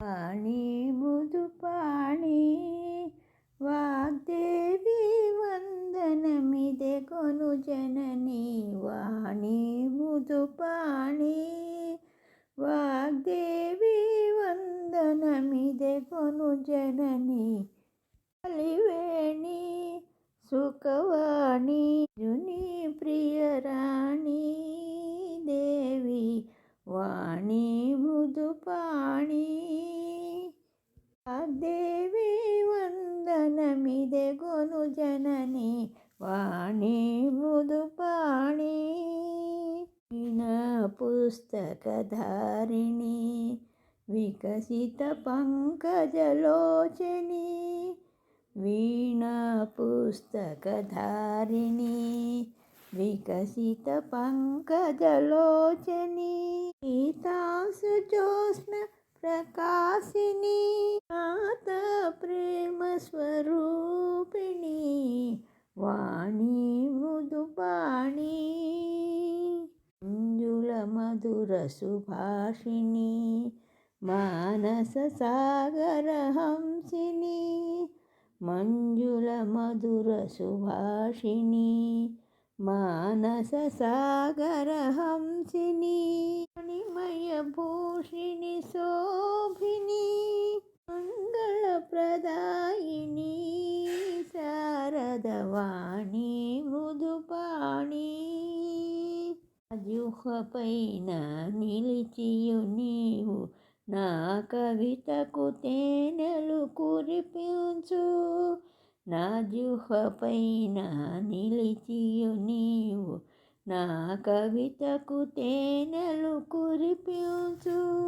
పాణి మృదు పాణి వాగ్దేవి వందనమిదే కొను జనని వాణి మృదు పాణి వాగ్దేవి వందనమిదే కొను జనని. కలివేణి సుఖవాణి జుని ప్రియ పుస్తకధారిణి వికసిత పంకజలోచని వీణా పుస్తకధారిణి వికసిత పంకజలోచని గీతాసు జ్యోత్స్న ప్రకాశిని నాత ప్రేమ స్వరూపిణి మంజుల మధుర సుభాషిణి మానస సాగర హంసిని మంజుల మధుర సుభాషిణి మానస సాగర హంసిని మణిమయ భూషిణి శోభిని మంగళప్రదాయిని శారదవాణి జుహపైన నిలిచియు నీవు నా కవితకు తేనెలు కురిపించు. నా జుహపైన నిలిచియు నీవు నా కవితకు తేనెలు కురిపించు.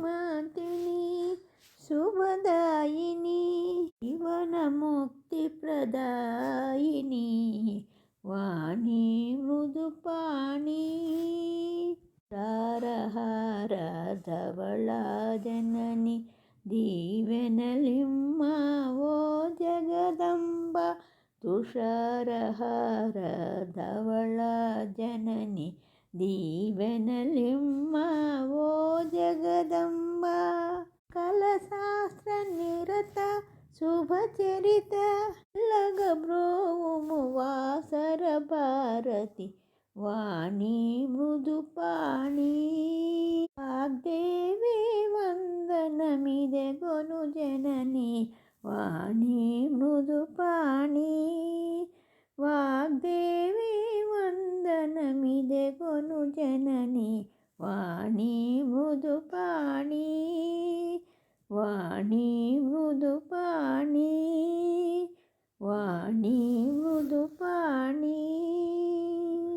మాతిని శుభదాయిని జీవన ముక్తి ప్రదా తారహార ధవళా దీవెనలిమ్మ ఓ జగదంబ తుషారహారధవళాజనని ధవళా దీవెనలిమ్మ ఓ జగదంబ. కలశాస్త్ర నిరత శుభచరిత లగబ్రోము వాసర భారతి వాణి మృదుపాణి వాగ్దేవి వందనమిదగొను జనని వాణి మృదుపాణి. వాగ్దేవి వందనమిదగొను జనని వాణి మృదుపాణి. వాణి మృదుపాణి.